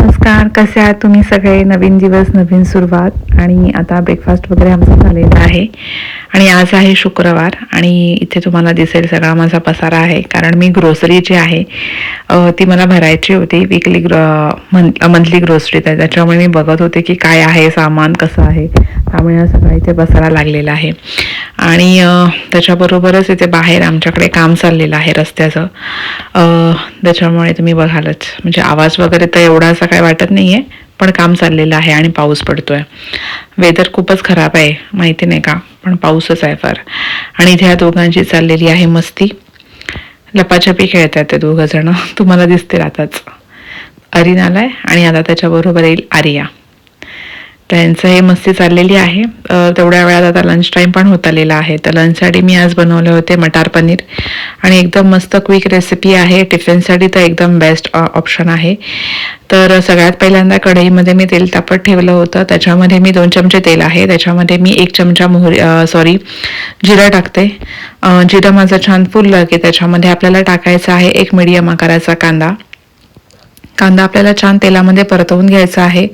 नमस्कार कसे आहात तुम्ही सगळे? नवीन दिवस नवीन सुरुवात. आणि आता ब्रेकफास्ट वगैरे आमचा झालेला आहे. आणि आज आहे शुक्रवार आणि इथे तुम्हाला दिसेल सगळा माझा पसारा आहे. कारण मी ग्रोसरी जी आहे ती मला भरायची होती. विकली ग्रो मंथली ग्रोसरी तर त्याच्यामुळे मी बघत होते की काय आहे सामान कसं आहे. त्यामुळे हा सगळा इथे पसारा लागलेला आहे. आणि त्याच्याबरोबरच इथे बाहेर आमच्याकडे काम चाललेलं आहे रस्त्याचं. त्याच्यामुळे तुम्ही बघालच. म्हणजे आवाज वगैरे तर एवढा असा काय वाटत नाही आहे पण काम चाललेलं आहे आणि पाऊस पडतोय. वेदर खूपच खराब आहे माहिती नाही का पण पाऊसच आहे फार. आणि इथे ह्या दोघांची चाललेली आहे मस्ती. लपाछपी खेळत आहेत ते दोघं जण. तुम्हाला दिसतील आताच. अरिन आलाय आणि आता त्याच्याबरोबर येईल आर्या. त्यांचं हे मस्ती चाललेली आहे. तेवढ्या वेळात आता लंच टाईम पण होत आलेला आहे. तर लंचसाठी मी आज बनवले होते मटार पनीर. आणि एकदम मस्त क्विक रेसिपी आहे. टिफिनसाठी तर एकदम बेस्ट ऑप्शन आहे. तर सगळ्यात पहिल्यांदा कढईमध्ये मी तेल तापत ठेवलं होतं. त्याच्यामध्ये मी दोन चमचे तेल आहे. त्याच्यामध्ये मी एक चमचा मोहरी सॉरी जिरं टाकते. जिरं माझं छान फुललं की त्याच्यामध्ये आपल्याला टाकायचं आहे एक मिडियम आकाराचा कांदा. कांदा आपल्याला छान तेलामध्ये परतवून घ्यायचा आहे.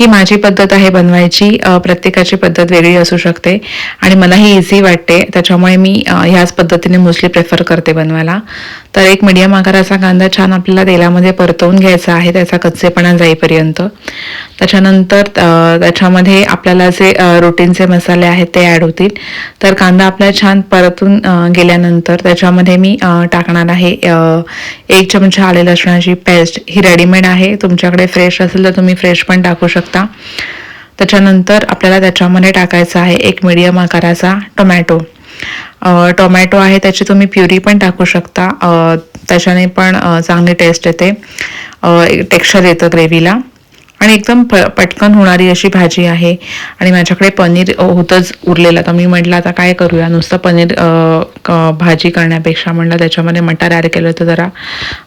ही माझी पद्धत आहे बनवायची. प्रत्येकाची पद्धत वेगळी असू शकते आणि मला ही इझी वाटते. त्याच्यामुळे मी ह्याच पद्धतीने मोस्टली प्रेफर करते बनवायला. तर एक मीडियम आकाराचा कांदा छान आपल्याला तेलामध्ये परतवून घ्यायचा आहे त्याचा कच्चेपणा जाईपर्यंत. त्याच्यानंतर त्याच्यामध्ये आपल्याला जे अ, रोटीनचे मसाले आहेत ते ॲड होतील. तर कांदा आपला छान परतून गेल्यानंतर त्याच्यामध्ये मी टाकणार आहे एक चमचा आले लसणाची पेस्ट ही रेडीमेड आहे. तुमच्याकडे फ्रेश असेल तर तुम्ही फ्रेश पण टाकू शकता. त्याच्यानंतर आपल्याला त्याच्यामध्ये टाकायचा आहे एक मीडियम आकाराचा टोमॅटो टोमॅटो आहे त्याची तुम्ही प्युरी पण टाकू शकता. त्याच्याने पण चांगली टेस्ट येते. टेक्स्चर येतं ग्रेव्हीला आणि एकदम प पटकन होणारी अशी भाजी आहे. आणि माझ्याकडे पनीर होतंच उरलेलं. तर मी म्हटलं आता काय करूया? नुसतं पनीर भाजी करण्यापेक्षा म्हटलं त्याच्यामध्ये मटार ॲड केलं तर जरा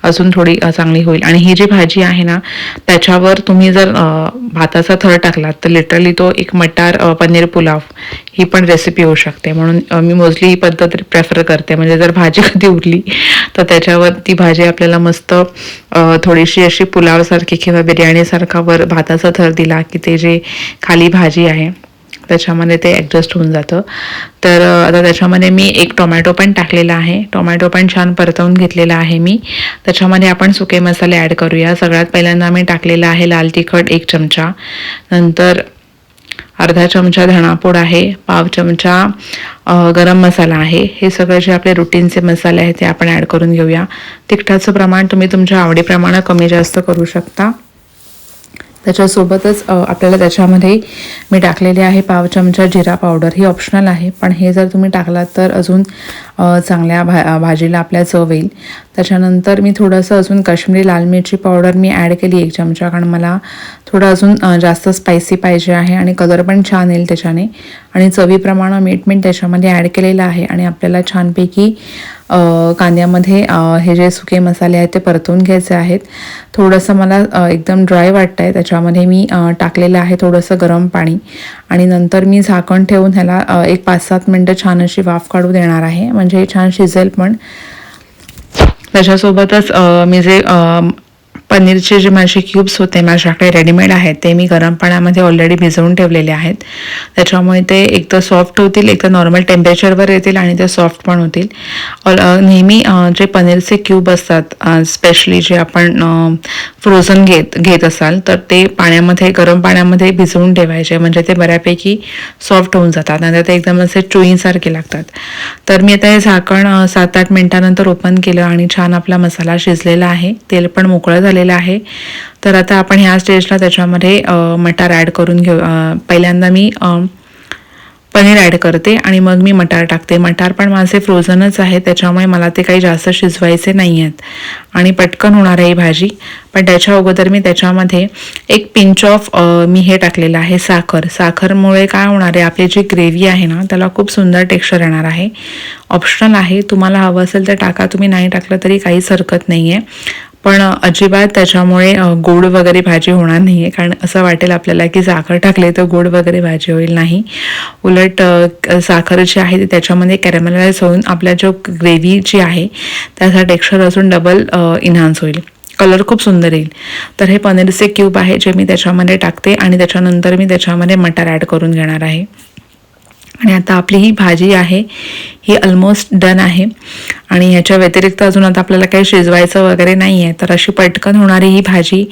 अजून थोडी चांगली होईल. आणि ही जी भाजी आहे ना त्याच्यावर तुम्ही जर भाताचा थर टाकलात तर लिटरली तो एक मटार पनीर पुलाव ही पण रेसिपी होऊ शकते. म्हणून मी मोस्टली ही पद्धत प्रेफर करते. म्हणजे जर भाजी कधी उरली तर त्याच्यावर ती भाजी आपल्याला मस्त थोडीशी अशी पुलावसारखी किंवा बिर्याणीसारखा वर भाताचा थर दिला की ते जे खाली भाजी आहे त्याच्यामध्ये ते ॲडजस्ट होऊन जातं. तर आता त्याच्यामध्ये मी एक टोमॅटो पण टाकलेला आहे. टोमॅटो पण छान परतवून घेतलेला आहे मी. त्याच्यामध्ये आपण सुके मसाले ॲड करूया. सगळ्यात पहिल्यांदा मी टाकलेला आहे लाल तिखट एक चमचा. नंतर अर्धा चमचा धणापूड आहे पाव चमचा गरम मसाला आहे. हे सगळे जे आपले रुटीनचे मसाले आहेत ते आपण ॲड करून घेऊया. तिखटाचं प्रमाण तुम्ही तुमच्या आवडीप्रमाणे कमी जास्त करू शकता. त्याच्यासोबतच आपल्याला त्याच्यामध्ये मी टाकलेले आहे पाव चमचा जिरा पावडर. ही ऑप्शनल आहे पण हे जर तुम्ही टाकलात तर अजून चांगल्या भा भाजीला आपल्या चव येईल. त्याच्यानंतर मी थोडंसं अजून काश्मीरी लाल मिरची पावडर मी ॲड केली एक चमचा कारण मला थोडं अजून जास्त स्पायसी पाहिजे आहे आणि कलर पण छान येईल त्याच्याने. आणि चवीप्रमाणे मीठ मीठ त्याच्यामध्ये ॲड केलेलं आहे आणि आपल्याला छानपैकी कांद्यामध्ये हे जे सुके मसाले आहेत ते परतून घ्यायचे आहेत. थोडंसं मला एकदम ड्राय वाटतं आहे त्याच्यामध्ये मी टाकलेलं आहे थोडंसं गरम पाणी. आणि नंतर मी झाकण ठेवून ह्याला एक पाच सात मिनटं छान अशी वाफ काढू देणार आहे. म्हणजे हे छान शिजेल पण. त्याच्यासोबतच मी जे पनीरचे जे माझे क्यूब्स होते माझ्याकडे रेडीमेड आहेत ते मी गरम पाण्यामध्ये ऑलरेडी भिजवून ठेवलेले आहेत. त्याच्यामुळे ते एक तर सॉफ्ट होतील एक तर नॉर्मल टेम्परेचरवर येतील आणि ते सॉफ्ट पण होतील. ऑल नेहमी जे पनीरचे क्यूब असतात स्पेशली जे आपण फ्रोझन घेत घेत असाल तर ते पाण्यामध्ये गरम पाण्यामध्ये भिजवून ठेवायचे. म्हणजे ते बऱ्यापैकी सॉफ्ट होऊन जातात. नंतर ते एकदम असे चुईसारखे लागतात. तर मी आता हे झाकण सात आठ मिनिटानंतर ओपन केलं आणि छान आपला मसाला शिजलेला आहे. तेल पण मोकळं झालं झालेलं आहे. तर आता आपण ह्या स्टेजला त्याच्यामध्ये मटार ॲड करून घेऊ पहिल्यांदा मी पनीर ॲड करते आणि मग मी मटार टाकते. मटार पण माझे फ्रोझनच आहे त्याच्यामुळे मला ते काही जास्त शिजवायचे नाही आहेत आणि पटकन होणार आहे ही भाजी. पण त्याच्या अगोदर मी त्याच्यामध्ये एक पिंच ऑफ मी हे टाकलेलं आहे साखर. साखरमुळे काय होणार आहे आपली जी ग्रेव्ही आहे ना त्याला खूप सुंदर टेक्स्चर येणार आहे. ऑप्शनल आहे. तुम्हाला हवं असेल तर टाका. तुम्ही नाही टाकलं तरी काहीच हरकत नाही आहे पण अजिबात त्याच्यामुळे गोड वगैरे भाजी होणार नाही आहे कारण असं वाटेल आपल्याला की साखर टाकले तर गोड वगैरे भाजी होईल नाही. उलट साखर जी आहे ती त्याच्यामध्ये कॅरेमलाइज होऊन आपल्या जो ग्रेव्ही जी आहे त्याचा टेक्स्चर अजून डबल इन्हान्स होईल. कलर खूप सुंदर येईल. तर हे पनीरचे क्यूब आहे जे मी त्याच्यामध्ये टाकते आणि त्याच्यानंतर मी त्याच्यामध्ये मटार ॲड करून घेणार आहे. आणि आता आपली ही भाजी आहे ही ऑलमोस्ट डन आहे. आणि ह्याच्या व्यतिरिक्त अजून आता आपल्याला काही शिजवायचं वगैरे नाही आहे तर अशी पटकन होणारी ही भाजी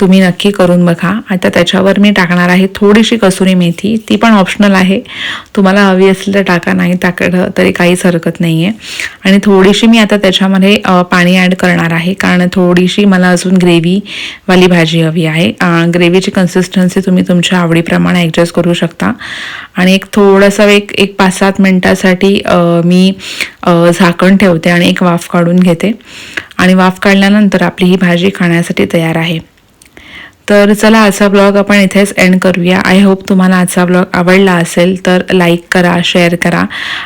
तुम्ही नक्की करून बघा. आता त्याच्यावर मी टाकणार आहे थोडीशी कसुरी मेथी ती पण ऑप्शनल आहे. तुम्हाला हवी असली तर टाका नाही टाकलं तरी काहीच हरकत नाही आहे आणि थोडीशी मी आता त्याच्यामध्ये पाणी ॲड करणार आहे कारण थोडीशी मला अजून ग्रेव्हीवाली भाजी हवी आहे. ग्रेव्हीची कन्सिस्टन्सी तुम्ही तुमच्या आवडीप्रमाणे ॲडजस्ट करू शकता. आणि एक थोडंसं एक एक पाच सात मिनटासाठी मी झाकण ठेवते आणि एक वाफ काढून घेते. आणि वाफ काढल्यानंतर आपली ही भाजी खाण्यासाठी तयार आहे. तर चला आजचा ब्लॉग आपण इथेच एंड करूया. आय होप तुम्हाला आजचा ब्लॉग आवडला असेल तर लाईक करा शेअर करा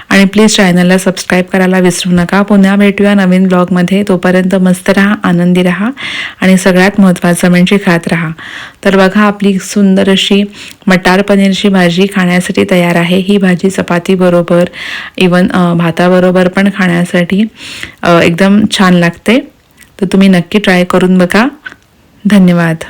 आणि प्लीज चॅनलला सबस्क्राईब करायला विसरू नका. पुन्हा भेटूया नवीन ब्लॉगमध्ये तोपर्यंत मस्त राहा आनंदी राहा आणि सगळ्यात महत्त्वाचं म्हणजे खात राहा. तर बघा आपली सुंदर अशी मटार पनीरची भाजी खाण्यासाठी तयार आहे. ही भाजी चपातीबरोबर इवन भाताबरोबर पण खाण्यासाठी एकदम छान लागते. तर तुम्ही नक्की ट्राय करून बघा. धन्यवाद.